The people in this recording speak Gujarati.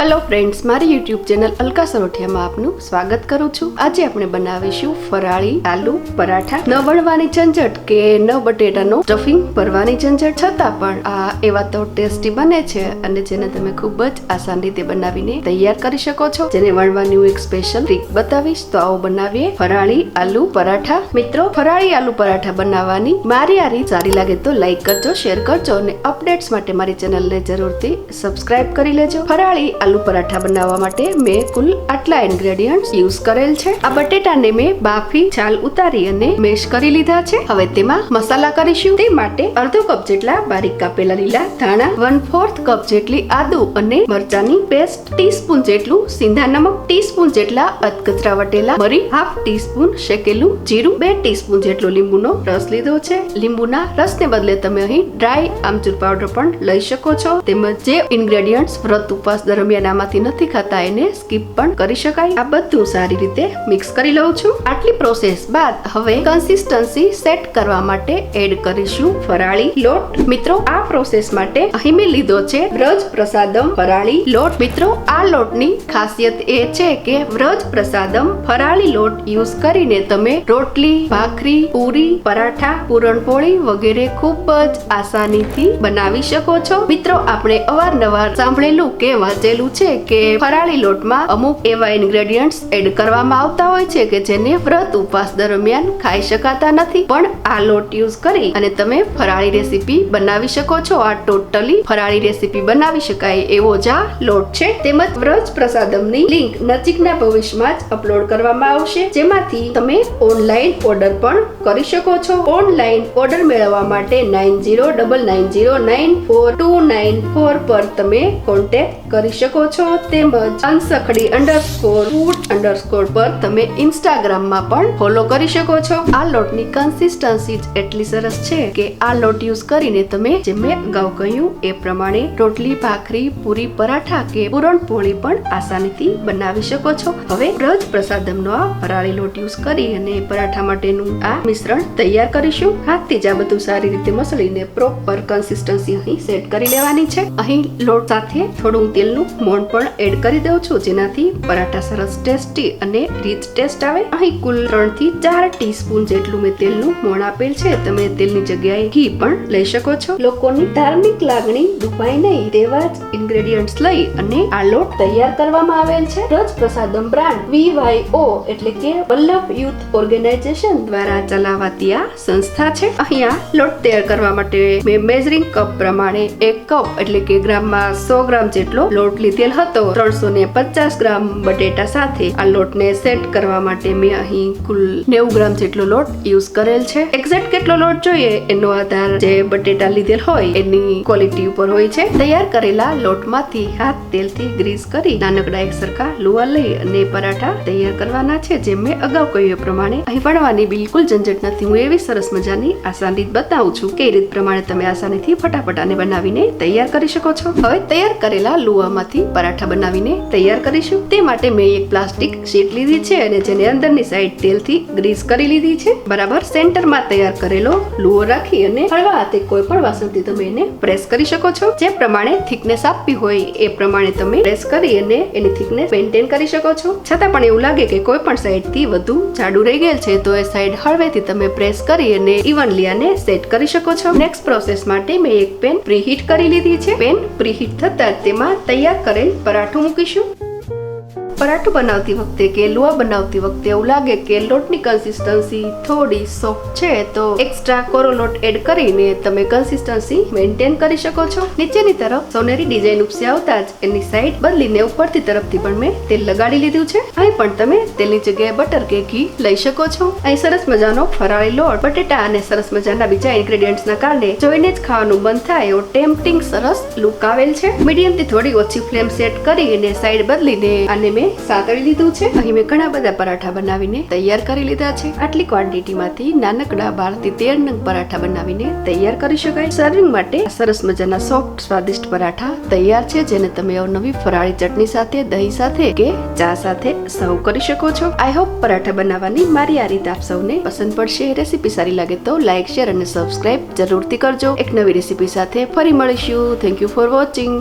હેલો ફ્રેન્ડ્સ મારી યુટ્યુબ ચેનલ અલકા સરોઠિયામાં આપનું સ્વાગત કરું છું. આજે આપણે બનાવીશું ફરાળી આલુ પરાઠા. ન વણવાની ઝંઝટ કે ન બટેટાનો સ્ટફિંગ ભરવાની ઝંઝટ. છતાં પણ આ એવા તો ટેસ્ટી બને છે અને જેને તમે ખૂબ જ આસાન રીતે બનાવીને તૈયાર કરી શકો છો. જેને વણવાની હું એક સ્પેશિયલ ટ્રીક બતાવીશ. તો આવો બનાવીએ ફરાળી આલુ પરાઠા. મિત્રો, ફરાળી આલુ પરાઠા બનાવવાની મારી આ રીત. સારી લાગે તો લાઈક કરજો શેર કરજો અને અપડેટ્સ માટે મારી ચેનલને જરૂરથી સબસ્ક્રાઇબ કરી લેજો. ફરાળી આલુ પરાઠા બનાવવા માટે મેં કુલ આટલા ઇન્ગ્રેડિયન્ટ્સ યુઝ કરેલ છે. આ બટેટાને મેં બાફી છાલ ઉતારી અને મેશ કરી લીધા છે. હવે તેમાં મસાલા કરીશું. તે માટે અડધો કપ જેટલા બારીક કાપેલા લીલા ધાણા વન ફોર્થ કપ જેટલી આદુ અને મરચાની પેસ્ટ ટીસ્પૂન જેટલું સિંધા નમક ટીસ્પૂન જેટલા અધકચરા વટેલા મરી હાફ ટીસ્પૂન શેકેલું જીરું, બે ટીસ્પૂન જેટલો લીંબુનો રસ લીધો છે. લીંબુના રસને બદલે તમે અહીં ડ્રાય આમચૂર પાવડર પણ લઈ શકો છો. તેમજ જે ઇન્ગ્રેડિયન્ટ્સ વ્રત ઉપવાસ દરમિયાન આમાંથી નથી ખાતા, એને સ્કીપ પણ કરી શકાય. આ બધું સારી રીતે મિક્સ કરી લઉં છું. આટલી પ્રોસેસ બાદ હવે કન્સિસ્ટન્સી સેટ કરવા માટે એડ કરીશું ફરાળી લોટ. મિત્રો, આ પ્રોસેસ માટે અહીં મેં લીધો છે વ્રજ પ્રસાદમ ફરાળી લોટ. મિત્રો, આ લોટની ખાસિયત એ છે કે વ્રજ પ્રસાદમ ફરાળી લોટ યુઝ કરીને તમે રોટલી, ભાખરી, પૂરી, પરાઠા, પૂરણપોળી વગેરે ખૂબ જ આસાનીથી બનાવી શકો છો. મિત્રો, આપણે અવારનવાર સાંભળેલું કે વાંચેલું છે કે ફરાળી લોટમાં અમુક એવા ઇન્ગ્રેડિયન્ટ્સ એડ કરવામાં આવતા હોય છે કે જેને વ્રત ઉપવાસ દરમિયાન ખાઈ શકાતા નથી. પણ આ લોટ યુઝ કરી અને તમે ફરાળી રેસીપી બનાવી શકો છો. આ ટોટલી ફરાળી રેસીપી બનાવી શકાય એવો જ આ લોટ છે. તેમજ વ્રજ પ્રસાદમની લિંક નજીકના ભવિષ્યમાં જ અપલોડ કરવામાં આવશે. જેમાંથી તમે ઓનલાઈન ઓર્ડર પણ કરી શકો છો. ઓનલાઈન ઓર્ડર મેળવવા માટે nine zero double nine zero nine four two nine four પર તમે કોન્ટેક્ટ કરી શકો છો તેમજ અંશખડી અંડરસ્કોર ફૂડ અંડરસ્કોર પર તમે ઇન્સ્ટાગ્રામમાં પણ ફોલો કરી શકો છો. આ લોટની કન્સિસ્ટન્સી એટલી સરસ છે કે આ લોટ યુઝ કરીને તમે જે મેં અગાઉ કહ્યું એ પ્રમાણે રોટલી, ભાખરી, પૂરી, પરાઠા કે પૂરણપોળી પણ આસાનીથી બનાવી શકો છો. હવે બ્રજ પ્રસાદમનો આ પરાળી લોટ યુઝ કરી અને પરાઠા માટેનું આ મિશ્રણ તૈયાર કરીશું. હાથથી જ આ બધું સારી રીતે મસળીને પ્રોપર કન્સિસ્ટન્સી અહીં સેટ કરી લેવાની છે. અહીં લોટ સાથે થોડું તેલનું મોણ પણ એડ કરી દઉં છું. જેનાથી પરાઠા સરસ ટેસ્ટી અને રીચ ટેસ્ટ આવે. અહીં કુલ ત્રણથી ચાર ટીસ્પૂન જેટલું મેં તેલનું મોણ આપેલ છે. તમે તેલની જગ્યાએ ઘી પણ લઈ શકો છો. લોકોની ધાર્મિક લાગણી દુભાઈ નહીં તેવા જ ઇન્ગ્રેડિયન્ટ્સ લઈ અને આ લોટ તૈયાર કરવામાં આવેલ છે. રજ પ્રસાદમ બ્રાન્ડ વીવાયઓ એટલે કે વલ્લભ યુથ ઓર્ગેનાઇઝેશન દ્વારા ચલાવાતી આ સંસ્થા છે. અહીંયા લોટ તૈયાર કરવા માટે મેં મેઝરિંગ કપ પ્રમાણે એક કપ એટલે કે ગ્રામમાં સો ગ્રામ જેટલો લોટ લીધેલ હતો. ત્રણસો ને પચાસ ગ્રામ બટેટા સાથે આ લોટને સેટ કરવા માટે મેં અહીં કુલ નેવું ગ્રામ જેટલો લોટ યુઝ કરેલ છે. એક્ઝેક્ટ કેટલો લોટ જોઈએ એનો આધાર જે બટેટા લીધેલ હોય એની ક્વોલિટી ઉપર હોય છે. તૈયાર કરેલા લોટમાંથી હાથ તેલથી ગ્રીસ કરી નાનકડા એક સરખા લુવા લઈ અને પરાઠા તૈયાર કરવાના છે જેમ મેં અગાઉ કહ્યું પ્રમાણે. અહીં વણવાની બિલકુલ ઝંઝટ નથી. હું એવી સરસ મજાની આસાન રીત બતાવું છું કે રીત પ્રમાણે તમે આસાનીથી ફટાફટ આને બનાવીને તૈયાર કરી શકો છો. હવે તૈયાર કરેલા લુવામાંથી પરાઠા બનાવીને તૈયાર કરીશું. તે માટે મેં એક પ્લાસ્ટિક શીટ લીધી છે અને જેને અંદરની સાઈડ તેલથી ગ્રીસ કરી લીધી છે. બરાબર સેન્ટરમાં તૈયાર કરેલો લુઓ રાખી અને હળવા હાથે કોઈ પણ વાસણથી તમે એને પ્રેસ કરી શકો છો. જે પ્રમાણે થિકનેસ આપવી હોય એ પ્રમાણે તમે પ્રેસ કરી અને એની થિકનેસ મેન્ટેન કરી શકો છો. છતાં પણ એવું લાગે કે કોઈ પણ સાઈડથી વધુ જાડું રહી ગયેલ છે તો એ સાઈડ હળવેથી તમે પ્રેસ કરી અને ઇવનલી આને સેટ કરી શકો છો. નેક્સ્ટ પ્રોસેસ માટે મેં એક પેન પ્રીહીટ કરી લીધી છે. પેન પ્રીહીટ થતા તેમાં તૈયાર કરેલ પરાઠું મૂકીશું? પરાઠું બનાવતી વખતે કે લુઆ બનાવતી વખતે એવું લાગે કે લોટની કન્સિસ્ટન્સી થોડી સોફ્ટ છે, તો એક્સ્ટ્રા કોરો લોટ એડ કરીને તમે કન્સિસ્ટન્સી મેન્ટેન કરી શકો છો. નીચેની તરફ સોનેરી ડિઝાઇન ઉપસી આવતા જ એની સાઈડ બદલીને ઉપરથી તરફથી પણ મેં તેલ લગાડી લીધું છે. અહીં પણ તમે તેલની જગ્યાએ બટર કે ઘી લઈ શકો છો. અહીં સરસ મજાનો ફરાળી લોટ, બટેટા અને સરસ મજાના બીજા ઇન્ગ્રેડિયન્ટ્સના કારણે જોઈને જ ખાવાનું મન થાય એવો ટેમ્પટિંગ સરસ લુક આવેલ છે. મીડિયમથી થોડી ઓછી ફ્લેમ સેટ કરીને સાઈડ બદલીને આને મેં સાતળી લીધું છે. અહીં મેં ઘણા બધા પરાઠા બનાવીને તૈયાર કરી લીધા છે. આટલી ક્વોન્ટિટીમાંથી નાનકડા બારથી તેર નંગ પરાઠા બનાવીને તૈયાર કરી શકાય. સર્વિંગ માટે સરસ મજાના સોફ્ટ સ્વાદિષ્ટ પરાઠા તૈયાર છે, જેને તમે અવનવી ફરાળી ચટણી સાથે, દહીં સાથે કે ચા સાથે સર્વ કરી શકો છો. આઈ હોપ પરાઠા બનાવવાની મારી આ રીત આપ સૌને પસંદ પડશે. રેસીપી સારી લાગે તો લાઈક શેર અને સબસ્ક્રાઇબ જરૂરથી કરજો. એક નવી રેસીપી સાથે ફરી મળીશું. Thank you for watching